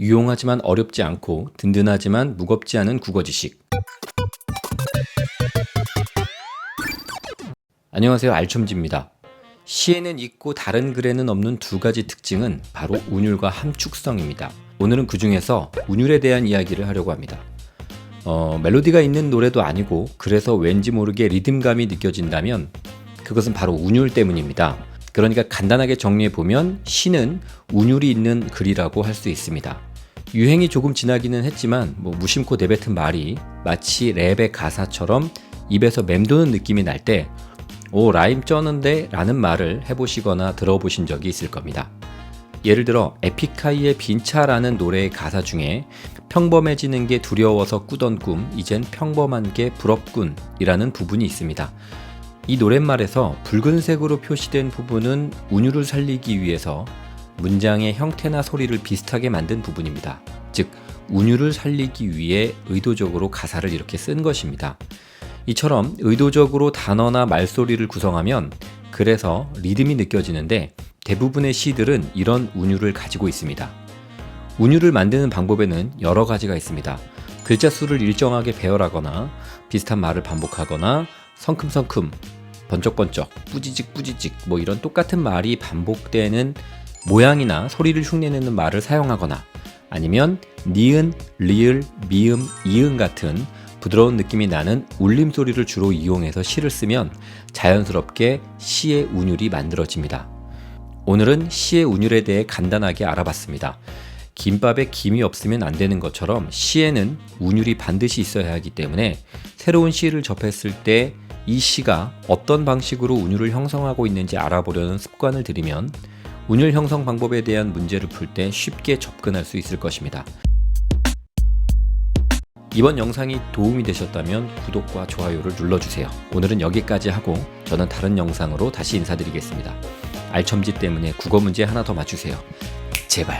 유용하지만 어렵지 않고 든든하지만 무겁지 않은 국어 지식. 안녕하세요. 알첨지입니다. 시에는 있고 다른 글에는 없는 두 가지 특징은 바로 운율과 함축성입니다. 오늘은 그 중에서 운율에 대한 이야기를 하려고 합니다. 어, 멜로디가 있는 노래도 아니고 그래서 왠지 모르게 리듬감이 느껴진다면 그것은 바로 운율 때문입니다. 그러니까 간단하게 정리해 보면 시는 운율이 있는 글이라고 할 수 있습니다. 유행이 조금 지나기는 했지만 뭐 무심코 내뱉은 말이 마치 랩의 가사처럼 입에서 맴도는 느낌이 날 때 오 라임 쩌는데 라는 말을 해보시거나 들어보신 적이 있을 겁니다. 예를 들어 에픽하이의 빈차라는 노래의 가사 중에 평범해지는 게 두려워서 꾸던 꿈 이젠 평범한 게 부럽군 이라는 부분이 있습니다. 이 노랫말에서 붉은색으로 표시된 부분은 운율을 살리기 위해서 문장의 형태나 소리를 비슷하게 만든 부분입니다. 즉 운율을 살리기 위해 의도적으로 가사를 이렇게 쓴 것입니다. 이처럼 의도적으로 단어나 말소리를 구성하면 그래서 리듬이 느껴지는데 대부분의 시들은 이런 운율을 가지고 있습니다. 운율을 만드는 방법에는 여러 가지가 있습니다. 글자 수를 일정하게 배열하거나 비슷한 말을 반복하거나 성큼성큼 번쩍번쩍 뿌지직 뿌지직 뭐 이런 똑같은 말이 반복되는 모양이나 소리를 흉내내는 말을 사용하거나 아니면 니은, 리을, 미음, 이응 같은 부드러운 느낌이 나는 울림 소리를 주로 이용해서 시를 쓰면 자연스럽게 시의 운율이 만들어집니다. 오늘은 시의 운율에 대해 간단하게 알아봤습니다. 김밥에 김이 없으면 안 되는 것처럼 시에는 운율이 반드시 있어야 하기 때문에 새로운 시를 접했을 때 이 시가 어떤 방식으로 운율을 형성하고 있는지 알아보려는 습관을 들이면 운율 형성 방법에 대한 문제를 풀 때 쉽게 접근할 수 있을 것입니다. 이번 영상이 도움이 되셨다면 구독과 좋아요를 눌러주세요. 오늘은 여기까지 하고 저는 다른 영상으로 다시 인사드리겠습니다. 알첨지 때문에 국어 문제 하나 더 맞추세요. 제발.